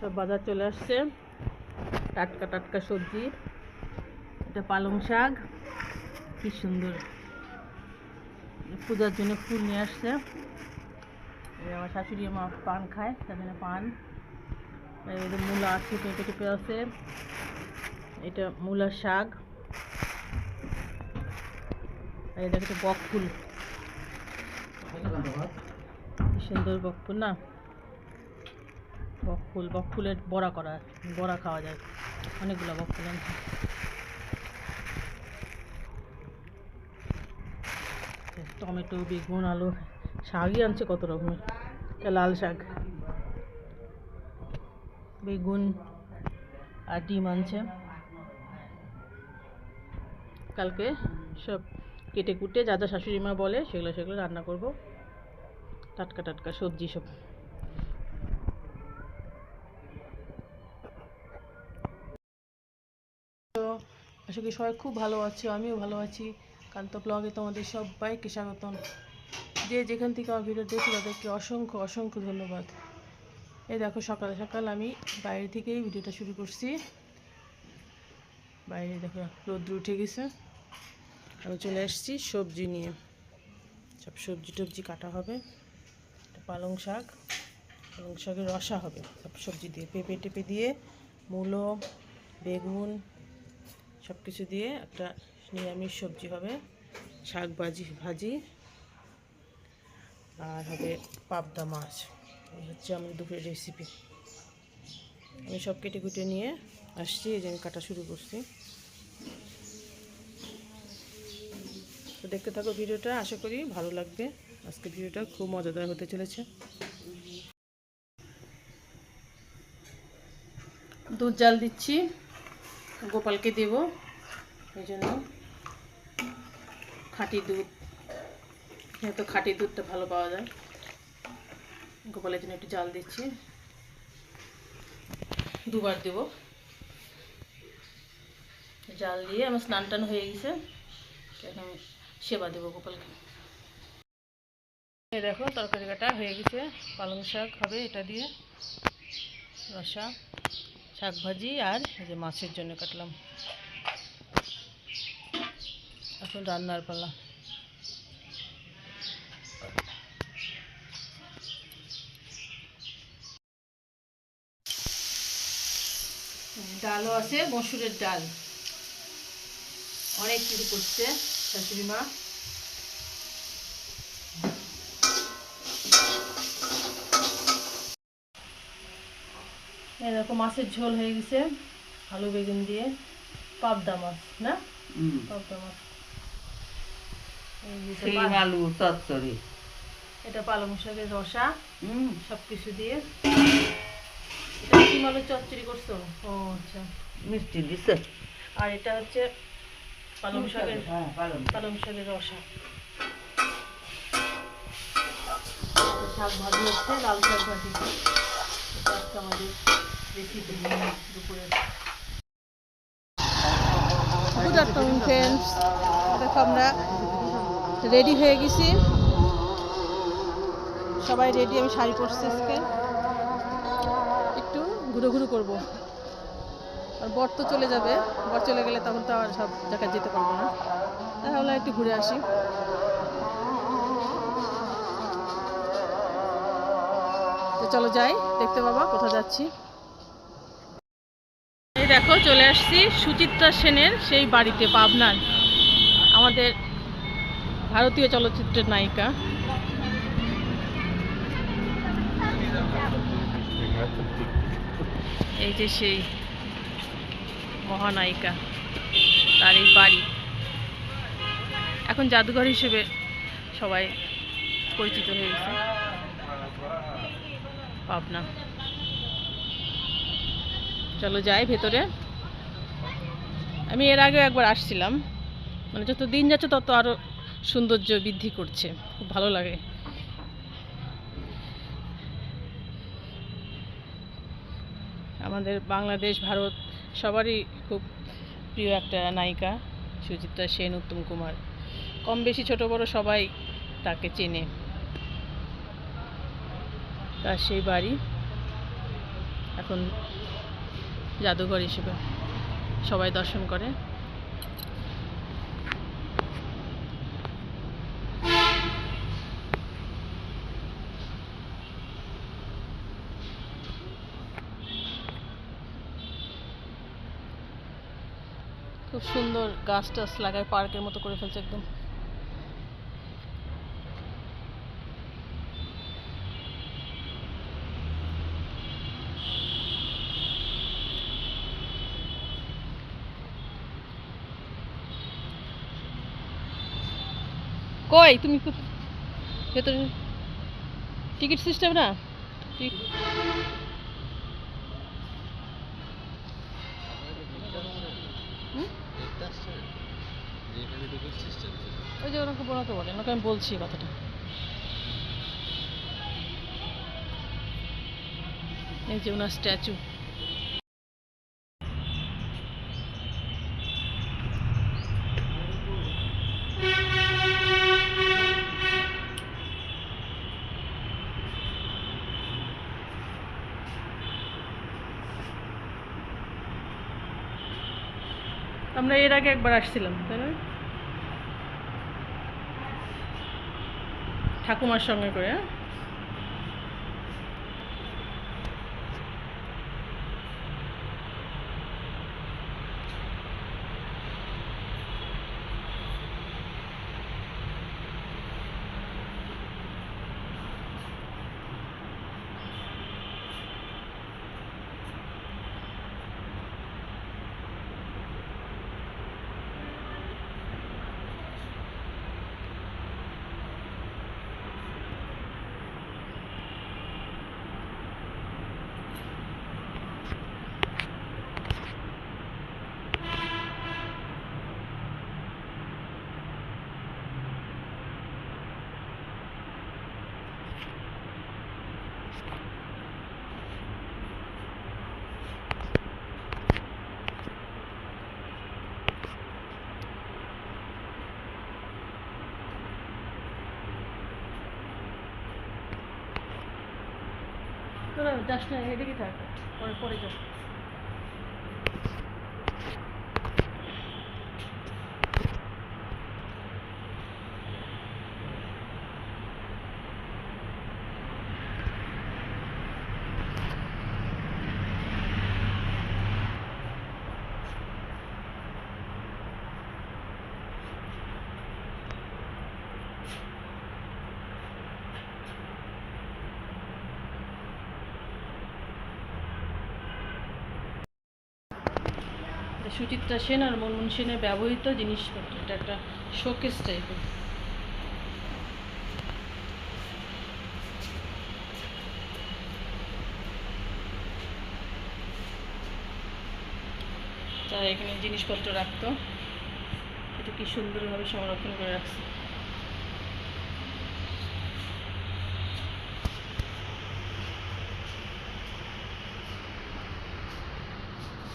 সব বাজার চলে আসছে। টাটকা টাটকা সবজি। এটা পালং শাক। কি সুন্দর। পূজার জন্য ফুল নিয়ে আসছে। আমার শাশুড়ি মা পান খায়, তার জন্য পান। এই মূলা আছে, পেঁপে টেপে আছে। এটা মূলার শাক। এটা হচ্ছে বক ফুল সুন্দর বক ফুল না? বক ফুল, বক ফুলের বড়া করা, বড়া খাওয়া যায়। অনেকগুলো বক ফুল আনছে। টমেটো, বেগুন, আলু, শাকই আনছে কত রকমের। লাল শাক, বেগুন আর ডিম আনছে। কালকে সব কেটে কুটে যা যা শাশুড়ি মা বলে সেগুলো সেগুলো রান্না করব। টাটকা টাটকা সবজি সব। আশা করি সবাই খুব ভালো আছে, আমিও ভালো আছি। কান্ত ব্লগে তোমাদের সবাইকে স্বাগতম। যে যেখান থেকে আমার ভিডিও দেখি তাদেরকে অসংখ্য অসংখ্য ধন্যবাদ। এই দেখো, সকাল সকাল আমি বাইরে থেকেই ভিডিওটা শুরু করছি। বাইরে দেখো, রোদ্র উঠে গেছে। আমি চলে এসেছি সবজি নিয়ে। সব সবজি টবজি কাটা হবে। পালং শাক। পালং শাকের রসা হবে। সব সবজি দিয়ে পেঁপে টেপে দিয়ে, মূলো, বেগুন সব কিছু দিয়ে একটা নিরামিষ সবজি হবে, শাক ভাজি ভাজি, আর হবে পাবদা মাছ। এই হচ্ছে আমার দুপুরের রেসিপি আমি সব কেটে কুটে নিয়ে আসছি, এই যে আমি কাটা শুরু করছি। তো দেখতে থাকো ভিডিওটা, আশা করি ভালো লাগবে। আজকে ভিডিওটা খুব মজাদার হতে চলেছে। দুধ জাল দিচ্ছি। গোপালকে দেব। এই জন্য খাঁটি দুধ। এখানে তো খাঁটি দুধটা ভালো পাওয়া যায়। গোপালের জন্য একটু জাল দিচ্ছি। দুবার দেব। জাল দিয়ে আমার স্নান টান হয়ে গেছে। এখন সেবা দেবো গোপালকে। দেখো, তরকারি কাটা হয়ে গেছে। পালং শাক হবে এটা দিয়ে। রসা। শাক ভাজি আর যে মাছের জন্য কাটলাম। এখন রান্নার পালা। ডালও আছে, মসুরের ডাল। অনেক কিছু করছে শাশুড়ি মা। এরকম মাছের ঝোল হয়ে গেছে। আলু বেগুন দিয়ে। পাবদা মাছ না? পাবদা মাছ। আলু চচ্চড়ি। এটা পালং শাকের রসা। হুম। সব কিছু দিয়ে। এটা কি আলু চচ্চড়ি করছ? ও আচ্ছা। মিষ্টি দিছে। আর এটা হচ্ছে পালং শাকের হ্যাঁ পালং পালং শাকের রসা। শাক ভাজি হচ্ছে লাল শাক ভাজি। এটা আমাদের গুড আফটারনুন ফ্রেন্ডস দেখো আমরা রেডি হয়ে গেছি। সবাই রেডি আমি শাড়ি পরছি আজকে। একটু ঘুরো ঘুরো করব। আর বর তো চলে যাবে। বর চলে গেলে তখন তো আর সব জায়গায় যেতে পারব না। তাহলে একটু ঘুরে আসি। তো চলো যাই, দেখতে পাবা কোথায় যাচ্ছি। দেখো, চলে আসছি সুচিত্রা সেনের সেই বাড়িতে, পাবনার। আমাদের ভারতীয় চলচ্চিত্রের নায়িকা। এই যে সেই মহানায়িকা, তার এই বাড়ি। এখন জাদুঘর হিসেবে সবাই পরিচিত হয়ে গেছে। পাবনা। চলো যাই ভেতরে। আমি এর আগেও একবার আসছিলাম। মানে যত দিন যাচ্ছে তত আরও সৌন্দর্য বৃদ্ধি করছে। খুব ভালো লাগে। আমাদের বাংলাদেশ, ভারত সবারই খুব প্রিয় একটা নায়িকা, সুচিত্রা সেন, উত্তম কুমার। কম বেশি ছোট বড় সবাই তাকে চেনে। তার সেই বাড়ি। এখন জাদুঘর হিসেবে সবাই দর্শন করে। খুব সুন্দর গাছ টাছ লাগায় পার্কের মতো করে ফেলছে একদম। কই, তুমি ভেতরে টিকিট সিস্টেম না? ওই যে ওনাকে বলেন ওকে আমি বলছি কথাটা। এই যে ওনার স্ট্যাচু। আমরা এর আগে একবার আসছিলাম তাই না ঠাকুমার সঙ্গে করে হ্যাঁ? তোরা যাস না এদিকে থাক পরে পরে যাও সুচিত্রা সেন আর মনমোহন সেনের ব্যবহৃত জিনিসপত্র। এটা একটা শোকেস টাইপের তারা এখানে জিনিসপত্র রাখতো। এটা কি সুন্দরভাবে সংরক্ষণ করে রাখছে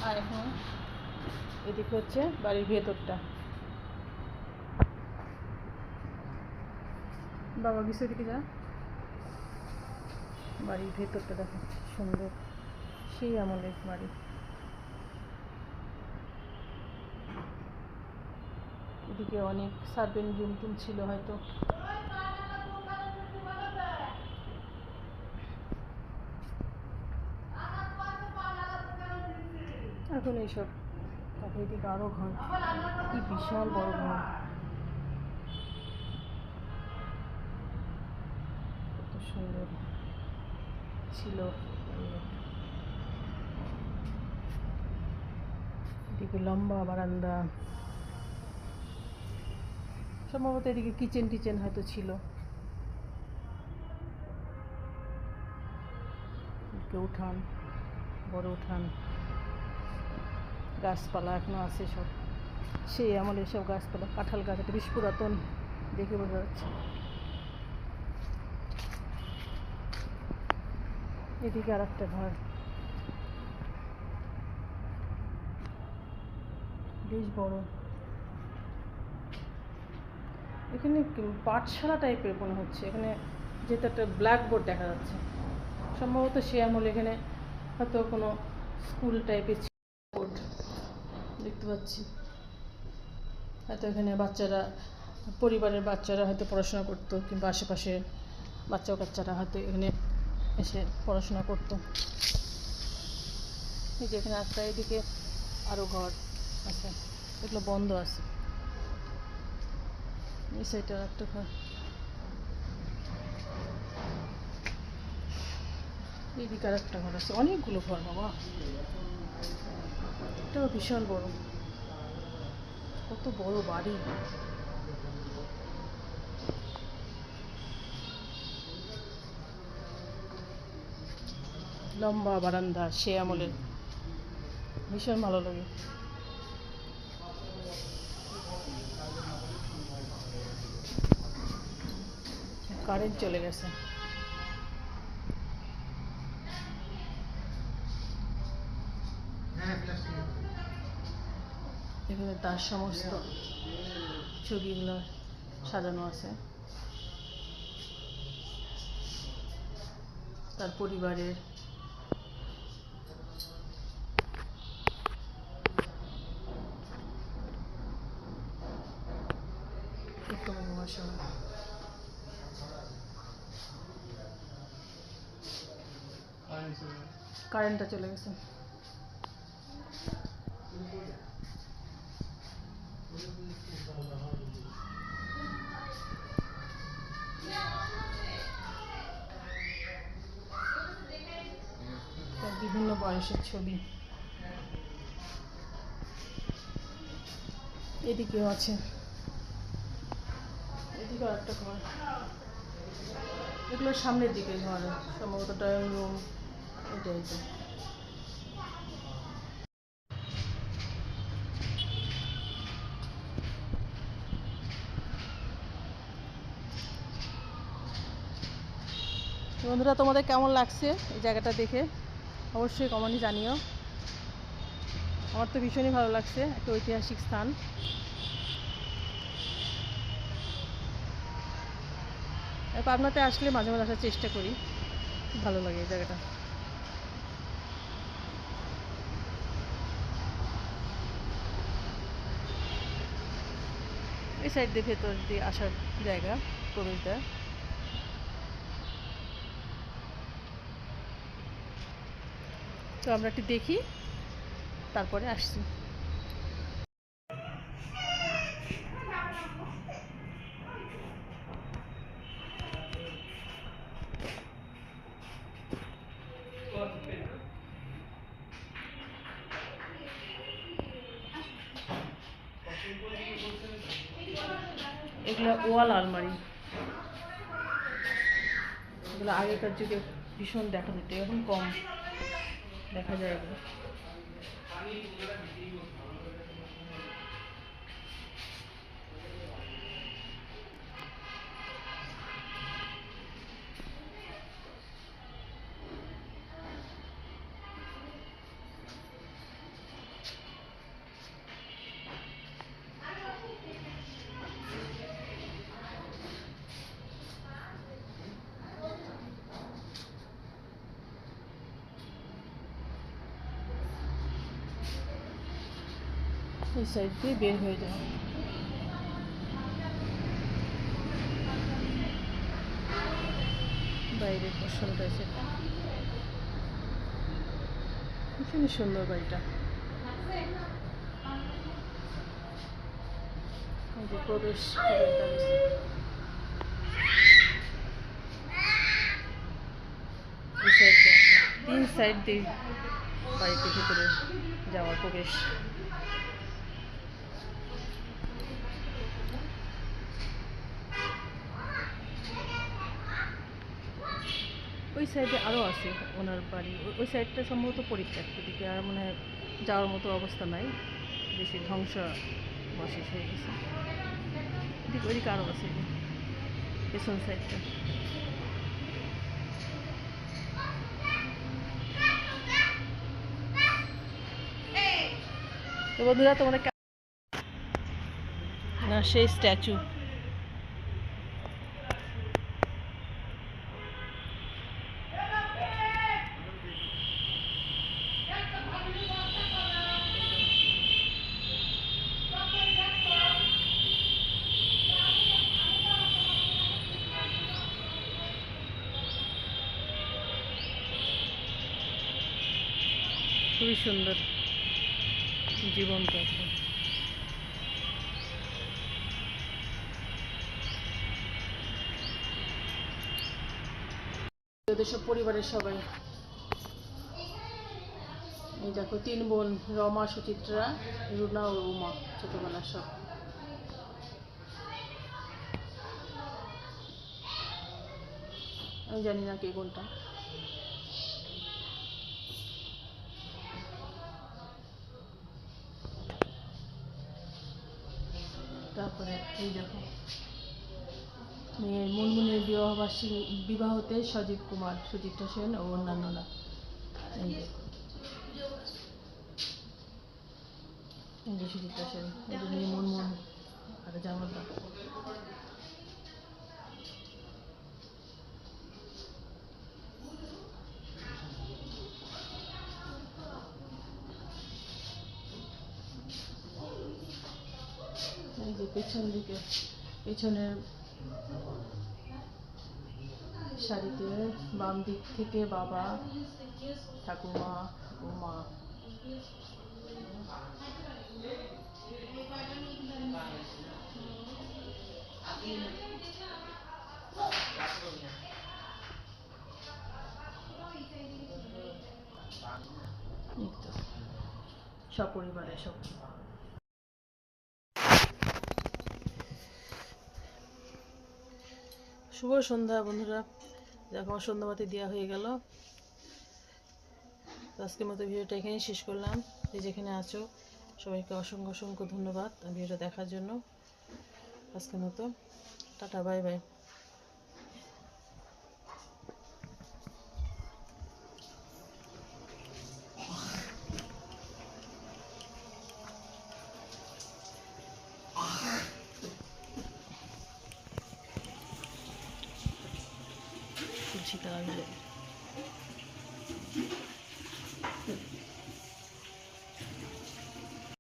আর এখন এদিকে হচ্ছে বাড়ির ভেতরটা। বাবা কিছু এদিকে যা। বাড়ির ভেতরটা দেখো সুন্দর। সেই আমলের বাড়ি। এদিকে অনেক সার্ভেন্ট রুম টুম ছিল হয়তো। এখন এইসব এদিকে আরও ঘর। কি বিশাল বড় ঘর। কত সুন্দর ছিল। এদিকে লম্বা বারান্দা। সম্ভবত এদিকে কিচেন টিচেন হয়তো ছিল। উঠান, বড় উঠান। গাছপালা এখনও আছে সব। সেই আমলের সব গাছপালা, কাঁঠাল গাছ এটা বেশ পুরাতন দেখে বোঝা যাচ্ছে। এদিকে আর একটা ঘর। বেশ বড়। এখানে পাঠশালা টাইপের মনে হচ্ছে। এখানে যেহেতু একটা ব্ল্যাকবোর্ড দেখা যাচ্ছে। সম্ভবত সে আমলে এখানে হয়তো কোনো স্কুল টাইপের দেখতে পাচ্ছি। হয়তো এখানে বাচ্চারা, পরিবারের বাচ্চারা হয়তো পড়াশোনা করতো কিংবা আশেপাশে বাচ্চা কাচ্চারা হয়তো এখানে এসে পড়াশোনা করতো। এই যে এখানে একটা এদিকে আরও ঘর আছে, এগুলো বন্ধ আছে। এই সাইডে আর একটা ঘর। এইদিকে আর একটা ঘর আছে। অনেকগুলো ঘর বাবা। এটাও বিশাল বড়। কত বড় বাড়ি। লম্বা বারান্দা, সে আমলের। ভীষণ ভালো লাগে। কারেন্ট চলে গেছে। এখানে তার সমস্ত ছবিগুলো সাজানো আছে। তার পরিবারের কারেন্টটা চলে গেছে। বয়সের ছবি। এদিকেও আছে। এদিকেও একটা ঘর। এগুলো সামনের দিকে ঘর, সম্ভবত ড্রয়িং রুম, এটাই তো। বন্ধুরা, তোমাদের কেমন লাগছে এই জায়গাটা দেখে? অবশ্যই কমেন্টে জানিও। আমার তো ভীষণই ভালো লাগছে একটা ঐতিহাসিক স্থান। পাবনাতে আসলে মাঝে মাঝে আসার চেষ্টা করি। খুব ভালো লাগে এই জায়গাটা। এই সাইড দিয়ে ভেতর দিয়ে আসার জায়গা, প্রবেশদ্বার। তো আমরা একটু দেখি, তারপরে আসছি। এগুলো ওয়াল আলমারি। এগুলো আগেকার যুগে ভীষণ দেখা যেত এখন কম। দেখা যায় এই সাইড দিয়ে বের হয়ে যাওয়া বাইরের পোর্শনটা সেটা ভীষণই সুন্দর বাড়িটা। প্রবেশ তিন সাইড দিয়ে বাড়িতে ভিতরে যাওয়ার প্রবেশ। ওই সাইডে আরও আছে ওনার বাড়ি। ওই- সাইডটা সম্ভবত পরিত্যক্ত দিকে আর মনে যাওয়ার মতো অবস্থা নাই। বেশি ধ্বংস বশেষ হয়ে গেছে। এদিকে ওইদিকে আরও আছে পেছন সাইডটা তো বন্ধুরা, তোমরা না, সেই স্ট্যাচু সুন্দর জীবন্ত একদম সব পরিবারের সবাই। এই দেখো, তিন বোন, রমা, সুচিত্রা, রুনা ও উমা, ছোটবেলার সব। আমি জানি না কে কোনটা। তারপরে এই দেখো। মেয়ের মুনমুনের বিবাহবার্ষিকী, বিবাহতে সজীব কুমার সুচিত্রা সেন ও অন্যান্যরা। এই দেখো। এই সুচিত্রা সেন মেয়ে মুনমুন আর জামাতা পেছন দিকে পেছনের শাড়িতে বাম দিক থেকে বাবা ঠাকুমা মা সপরিবারে সব শুভ সন্ধ্যা, বন্ধুরা। দেখো, আমার সন্ধ্যাবাতি দেওয়া হয়ে গেল। আজকের মতো ভিডিওটা এখানেই শেষ করলাম। যে যেখানে আছো, সবাইকে অসংখ্য অসংখ্য ধন্যবাদ। ভিডিওটা দেখার জন্য আজকের মতো। Tata, bye bye.